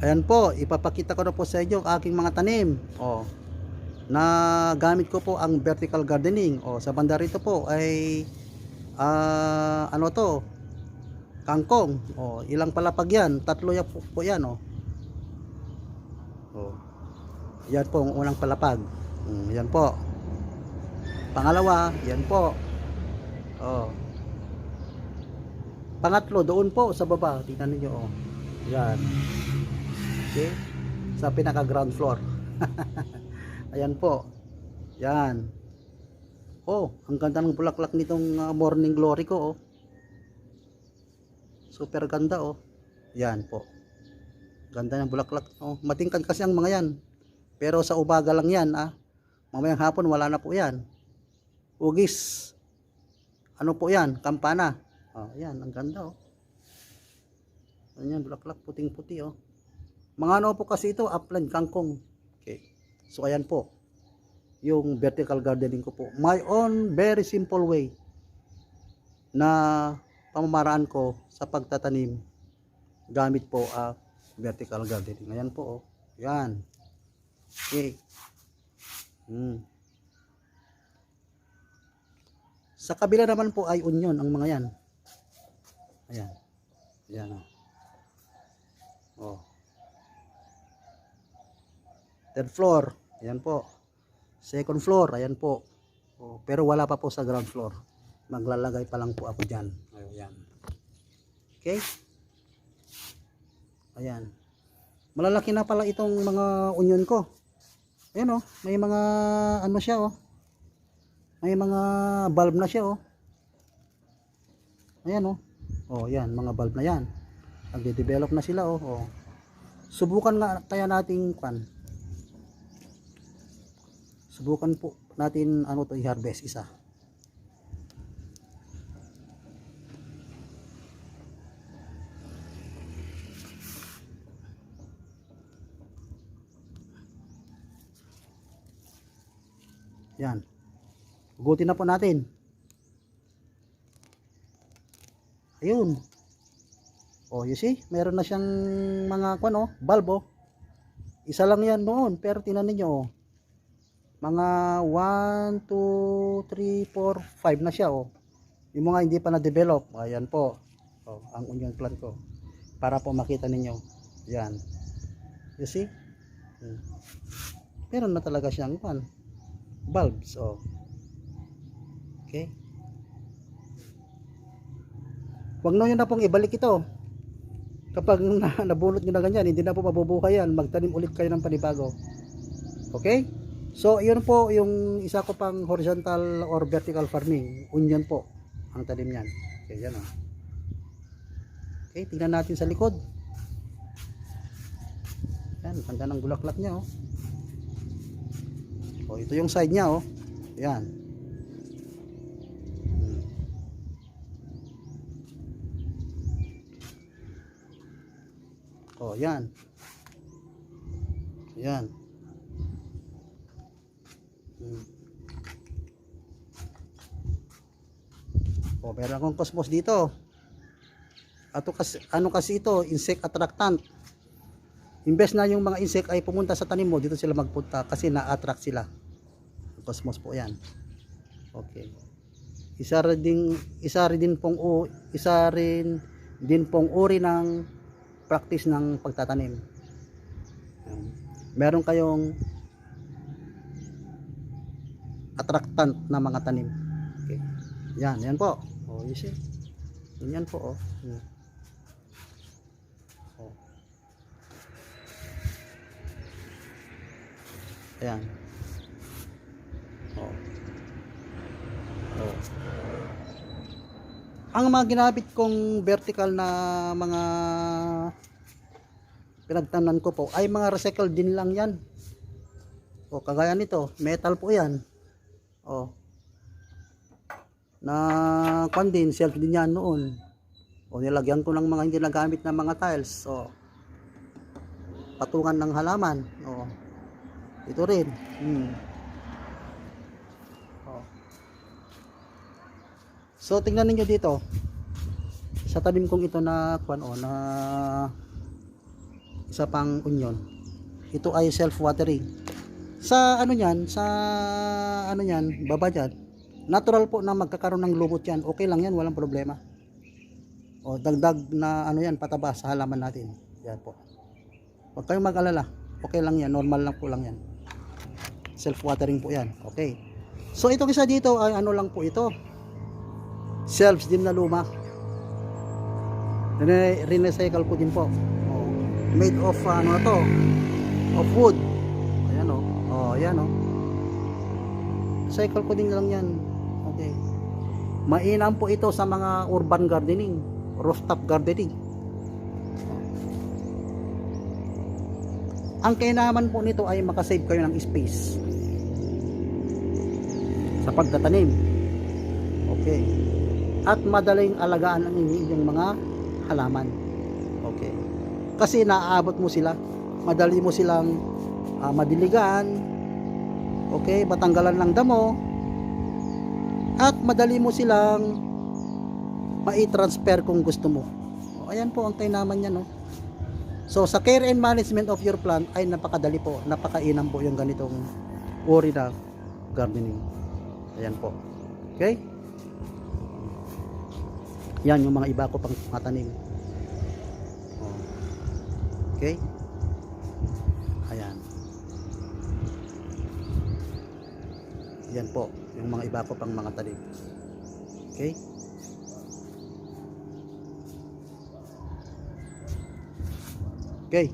Ayan po, ipapakita ko na po sa inyo ang aking mga tanim. Oh. Na gamit ko po ang vertical gardening. Oh, sa banda rito po ay ah, ano to? Kangkong. Oh, ilang palapag yan? Tatlo yan po, po yan, oh. Oh. Yan po ang unang palapag. Mm, yan po. Pangalawa, yan po. Oh. Pangatlo, doon po sa baba. Tingnan niyo oh. Yan. Okay? Sa pinaka ground floor. Ayan po. Yan. Oh, ang ganda ng bulaklak nitong uh, morning glory ko oh. Super ganda oh. Yan po. Ganda ng bulaklak. Oh, matingkad kasi ang mga yan. Pero sa umaga lang yan ah. Mamayang hapon wala na po yan. Ugis. Ano po yan? Kampana. Oh, yan, ang ganda oh. Ayan, bulaklak puting-puti oh. Mga ano po kasi ito, upland kangkong. Okay. So ayan po. Yung vertical gardening ko po. My own very simple way na pamamaraan ko sa pagtatanim gamit po ang vertical gardening. Ayan po oh. Yan. Okay. Hmm. Sa kabila naman po ay onion ang mga yan. Ayan. Ayan oh. Oh. Third floor, ayan po. Second floor, ayan po. Oh, pero wala pa po sa ground floor. Maglalagay pa lang po ako diyan. Ayan. Okay? Ayan. Malalaki na pala itong mga onion ko. Ayan oh, may mga ano siya oh. May mga bulb na siya oh. Ayan oh. Oh, yan, mga bulb na yan. Nagde-develop na sila oh. oh. Subukan nga kaya nating kwan. Subukan po natin ano to i-harvest isa. Yan. Hugutin na po natin. Ayun. Oh, you see? Meron na siyang mga kwan oh, bulb oh. Isa lang yan noon, pero tinan niyo oh. Mga 1 2 3 4 5 na siya oh. Yung mga hindi pa na-develop, ayan po. Oh, ang onion plant ko. Para po makita ninyo. Yan. You see? Hmm. Meron na talaga siyang kwan. Bulbs oh. Okay? Huwag na nyo na pong ibalik ito. Kapag na, nabunot nyo na ganyan, hindi na po mabubuhay yan. Magtanim ulit kayo ng panibago. Okay? So, yun po yung isa ko pang horizontal or vertical farming. Onion po ang tanim niyan. Okay, yan o. Okay, tingnan natin sa likod. Yan, ganda ng bulaklak niya oh. Oh, ito yung side niya oh. Yan. Hmm. Oh, yan. Yan. Hmm. Oh, meron akong cosmos dito. Ato kasi, ano kasi ito, insect attractant. Imbes na yung mga insect ay pumunta sa tanim mo, dito sila magpunta kasi na-attract sila. Cosmos po 'yan. Okay. Isa rin din isa rin din pong u- isa rin din pong uri ng practice ng pagtatanim. Meron kayong attractant na mga tanim. Okay. Yan, yan po. Oh, you see? Yan po, oh. Hmm. Oh. Ayan. Oh. Oh. Ang mga ginamit kong vertical na mga pinagtanan ko po ay mga recycled din lang yan. O kagaya nito, metal po yan. O. Na kwan din, self din yan noon. O nilagyan ko ng mga hindi nagamit na mga tiles. O. Patungan ng halaman. O. Ito rin. Hmm. O. So tingnan niyo dito. Sa tanim kong ito na kwan o na isa pang onion. Ito ay self-watering. Sa ano niyan, sa ano niyan, baba diyan. Natural po na magkakaroon ng lubot yan. Okay lang yan, walang problema. O dagdag na ano yan, pataba sa halaman natin. Yan po. Huwag kayong mag-alala. Okay lang yan, normal lang po lang yan. Self-watering po yan. Okay. So itong isa dito ay ano lang po ito. Shelves din na luma. Rene- Recycle ko din po. Oh. Made of ano to? Of wood. Oh. Ayan oh. Recycle ko din lang yan. Okay. Mainam po ito sa mga urban gardening, rooftop gardening. Ang kainaman po nito ay makasave kayo ng space sa pagtatanim. Okay. At madaling alagaan ang inyong mga halaman. Okay. Kasi naaabot mo sila, madali mo silang ah, madiligan, okay, matanggalan ng damo, at madali mo silang mai-transfer kung gusto mo. O, ayan po ang kainaman niya, no? So, sa care and management of your plant ay napakadali po, napakainam po yung ganitong uri na gardening. Ayan po. Okay? Yan yung mga iba ko pang matanim. Okay? Ayan. Yan po, yung mga iba ko pang mga tanim. Okay? Okay.